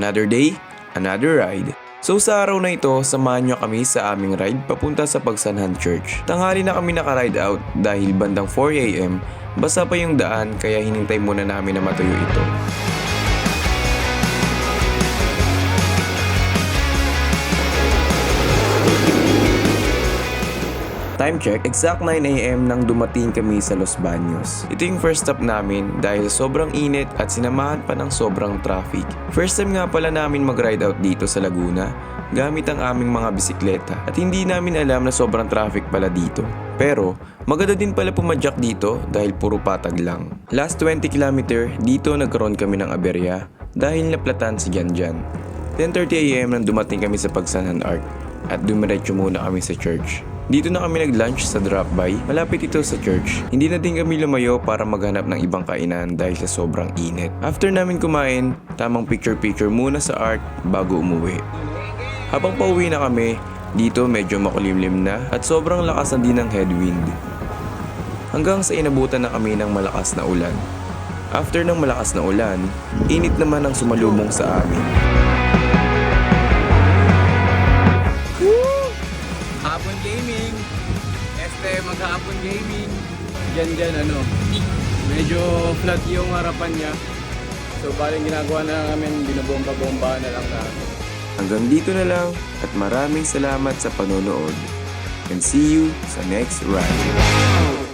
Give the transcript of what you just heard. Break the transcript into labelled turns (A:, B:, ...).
A: Another day, another ride. So sa araw na ito, samahan nyo kami sa aming ride papunta sa Pagsanhan Church. Tanghali na kami naka-ride out dahil bandang 4am, basa pa yung daan kaya hinintay muna namin na matuyo ito. Time check, exact 9am nang dumating kami sa Los Baños. Ito yung first stop namin dahil sobrang init at sinamahan pa ng sobrang traffic. First time nga pala namin mag-ride out dito sa Laguna gamit ang aming mga bisikleta at hindi namin alam na sobrang traffic pala dito. Pero maganda din pala pumadyak dito dahil puro patag lang. Last 20 km dito nagkaroon kami ng aberya dahil naplatan si Janjan. 10.30am nang dumating kami sa Pagsanhan Arc at dumiretso muna kami sa church. Dito na kami nag-lunch sa drop-by, malapit ito sa church. Hindi na din kami lumayo para maghanap ng ibang kainan dahil sa sobrang init. After namin kumain, tamang picture-picture muna sa art bago umuwi. Habang pauwi na kami, dito medyo makulimlim na at sobrang lakas na din ng headwind. Hanggang sa inabutan na kami ng malakas na ulan. After ng malakas na ulan, init naman ang sumalubong sa amin.
B: Hapon Gaming. Este, maghapon gaming. Diyan dyan, ano, medyo flat yung harapan niya. So, baling ginagawa na lang namin, binabomba-bomba na lang namin.
A: Hanggang dito na lang at maraming salamat sa panonood. And see you sa next ride.